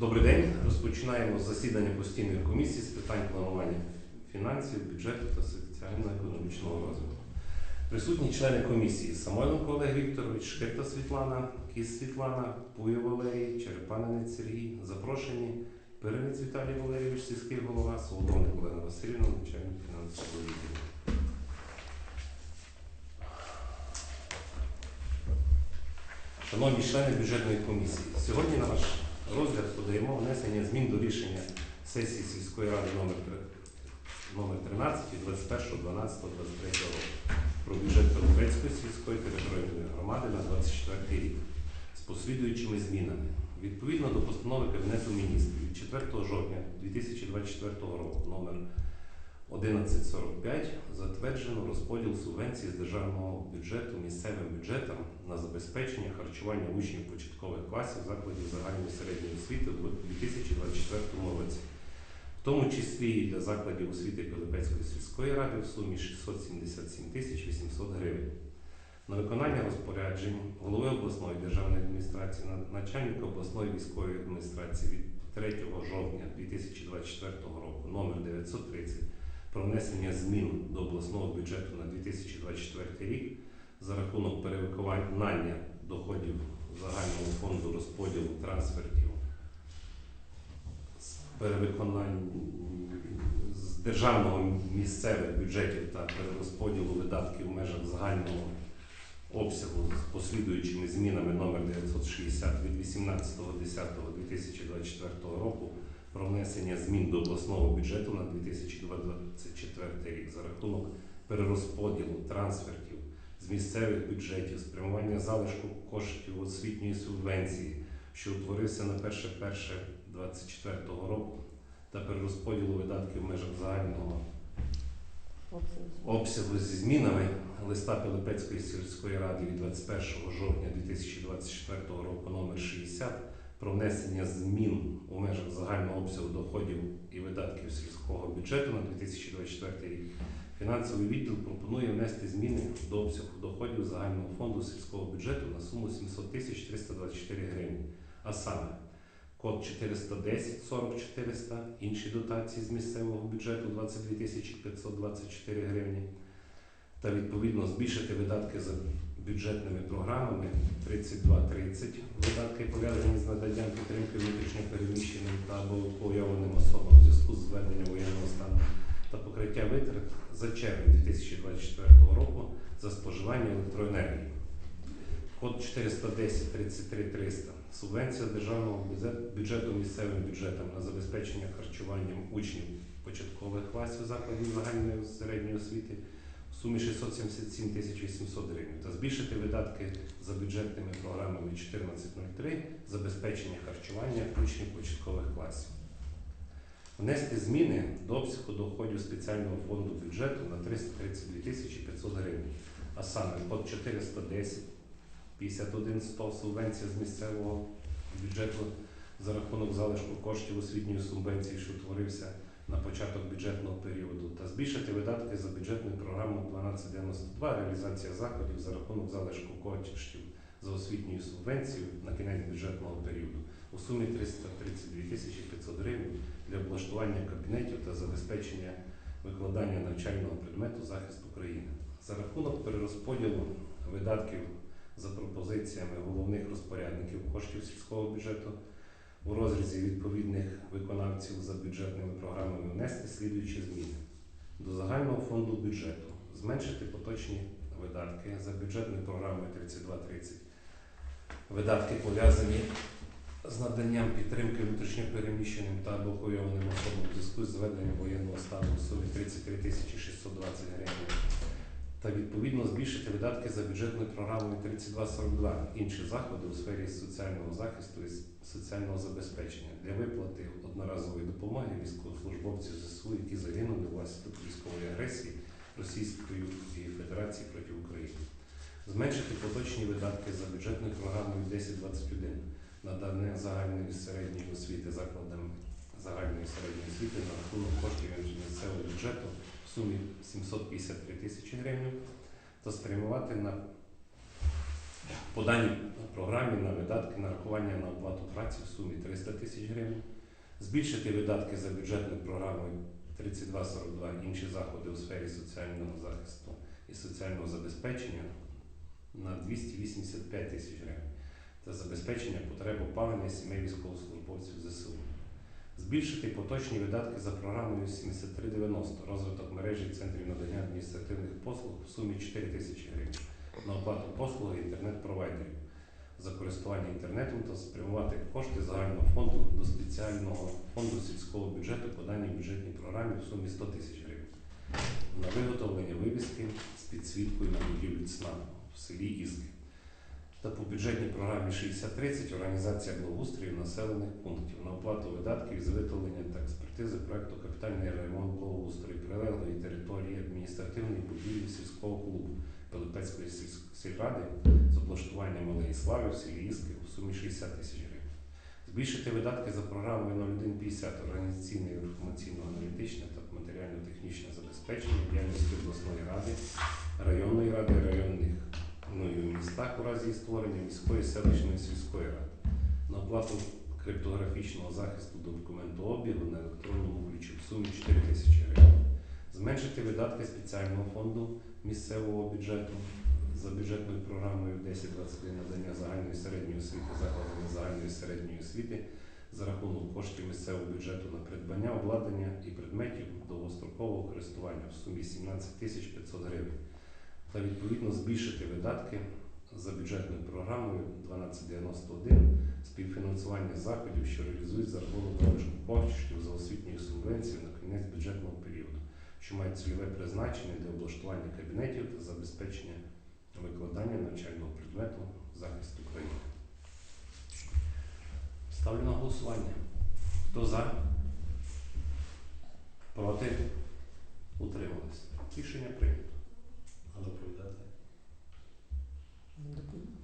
Добрий день. Розпочинаємо засідання постійної комісії з питань планування фінансів, бюджету та соціально-економічного розвитку. Присутні члени комісії Самойленко Олег Вікторович, Шкирта Світлана, Кіс Світлана, Пує Валерій, Черепанинець Сергій. Запрошені Перенець Віталій Валерійович, сільський голова, Солодовник Олена Васильівна, начальник фінансового відділу. Шановні члени бюджетної комісії, сьогодні на ваш розгляд подаємо внесення змін до рішення сесії сільської ради номер три- номер 13 від 21.12.23 року про бюджет Петровецької сільської територіальної громади на 24 рік з послідуючими змінами. Відповідно до постанови Кабінету міністрів 4 жовтня 2024 року номер 1145 затверджено розподіл субвенцій з державного бюджету місцевим бюджетам на забезпечення харчування учнів початкових класів закладів загальної середньої освіти у 2024 році, в тому числі і для закладів освіти Пилипецької сільської ради в сумі 677 тисяч 800 гривень. На виконання розпоряджень голови обласної державної адміністрації, начальника обласної військової адміністрації від 3 жовтня 2024 року номер 930 про внесення змін до обласного бюджету на 2024 рік за рахунок перевиконання доходів загального фонду розподілу трансфертів з перевиконань з державного місцевих бюджетів та перерозподілу видатків в межах загального обсягу з послідуючими змінами номер 960 від 18.10.2024 року про внесення змін до обласного бюджету на 2024 рік за рахунок перерозподілу трансфертів з місцевих бюджетів, спрямування залишку коштів освітньої субвенції, що утворився на 1.1.24 року, та перерозподілу видатків в межах загального обсягу зі змінами. Листа Пилипецької сільської ради від 21 жовтня 2024 року номер 60 про внесення змін у межах загального обсягу доходів і видатків сільського бюджету на 2024 рік. Фінансовий відділ пропонує внести зміни до обсягу доходів загального фонду сільського бюджету на суму 700 тисяч 324 гривні. А саме код 410 40 400, інші дотації з місцевого бюджету 22 тисячі 524 гривні. Та відповідно збільшити видатки за бюджетними програмами 3230 видатки пов'язані з наданням підтримки внутрішньо переміщеним та або евакуйованим особам у зв'язку з введенням воєнного стану та покриття витрат за червень 2024 року за споживання електроенергії. Код 410 33 300 субвенція державного бюджету місцевим бюджетам на забезпечення харчуванням учнів початкових класів закладів загальної середньої освіти сумі 677 тисяч 800 гривень та збільшити видатки за бюджетними програмами 1403 забезпечення харчування учнів початкових класів. Внести зміни до обсягу доходів спеціального фонду бюджету на 332 тисячі 500 гривень, а саме код 410 51 100 субвенція з місцевого бюджету за рахунок залишку коштів освітньої субвенції, що утворився на початок бюджетного періоду, та збільшити видатки за бюджетною програмою 1292 реалізація заходів за рахунок залишку коштів за освітньою субвенцією на кінець бюджетного періоду у сумі 332 тисячі 500 гривень для облаштування кабінетів та забезпечення викладання навчального предмету захист України за рахунок перерозподілу видатків за пропозиціями головних розпорядників коштів сільського бюджету у розрізі відповідних виконавців за бюджетними програмами внести слідуючі зміни до загального фонду бюджету, зменшити поточні видатки за бюджетною програмою 3230. Видатки пов'язані з наданням підтримки внутрішньопереміщеним та евакуйованим особам у зв'язку з зведенням воєнного стану у сумі 33 620 гривень та відповідно збільшити видатки за бюджетною програмою 3242 інші заходи у сфері соціального захисту і соціального забезпечення для виплати одноразової допомоги військовослужбовців ЗСУ, які загинули внаслідок військової агресії Російської Федерації проти України. Зменшити поточні видатки за бюджетною програмою 1021 надання загальної середньої освіти закладам загальної середньої освіти на рахунок коштів місцевого бюджету в сумі 753 тисячі гривень та спрямувати на по даній програмі на видатки нарахування на оплату праці в сумі 300 300 тисяч гривень. Збільшити видатки за бюджетною програмою 3242 інші заходи у сфері соціального захисту і соціального забезпечення на 285 тисяч гривень та забезпечення потреб опалення сімей військовослужбовців ЗСУ. Збільшити поточні видатки за програмою 7390 розвиток мережі центрів надання адміністративних послуг в сумі 4 тисячі гривень. На оплату послуги інтернет-провайдерів. За користування інтернетом та спрямувати кошти загального фонду до спеціального фонду сільського бюджету по даній бюджетній програмі в сумі 100 тисяч гривень. На виготовлення вивіски з підсвіткою на будівлі ЦНАПу в селі Іски. Та по бюджетній програмі 6030 організація благоустрою населених пунктів на оплату видатків із виготовлення та експертизи проекту капітальний ремонт благоустрою прилеглої території адміністративної будівлі сільського клубу Пилипецької сільради з облаштуванням Малої Слави в селі Іски у сумі 60 тисяч гривень. Збільшити видатки за програмою 0150 організаційне інформаційно-аналітичне та матеріально-технічне забезпечення діяльності обласної ради, районної ради, районних ну, і в містах у разі створення міської селищної сільської ради на оплату криптографічного захисту до документообігу на електронному ключі в сумі 4 тисячі гривень. Зменшити видатки спеціального фонду місцевого бюджету за бюджетною програмою 1023 надання загальної середньої освіти закладами загальної середньої освіти за рахунок коштів місцевого бюджету на придбання обладнання і предметів довгострокового користування в сумі 17 тисяч 500 гривень та відповідно збільшити видатки за бюджетною програмою 1291 співфінансування заходів, що реалізують за рахунок залишку коштів за освітньою субвенцією на кінець бюджетного періоду, що мають цільове призначення для облаштування кабінетів та забезпечення викладання навчального предмету захист України. Ставлю на голосування. Хто за? Проти? Утримались. Рішення прийнято. Quando a prioridade é.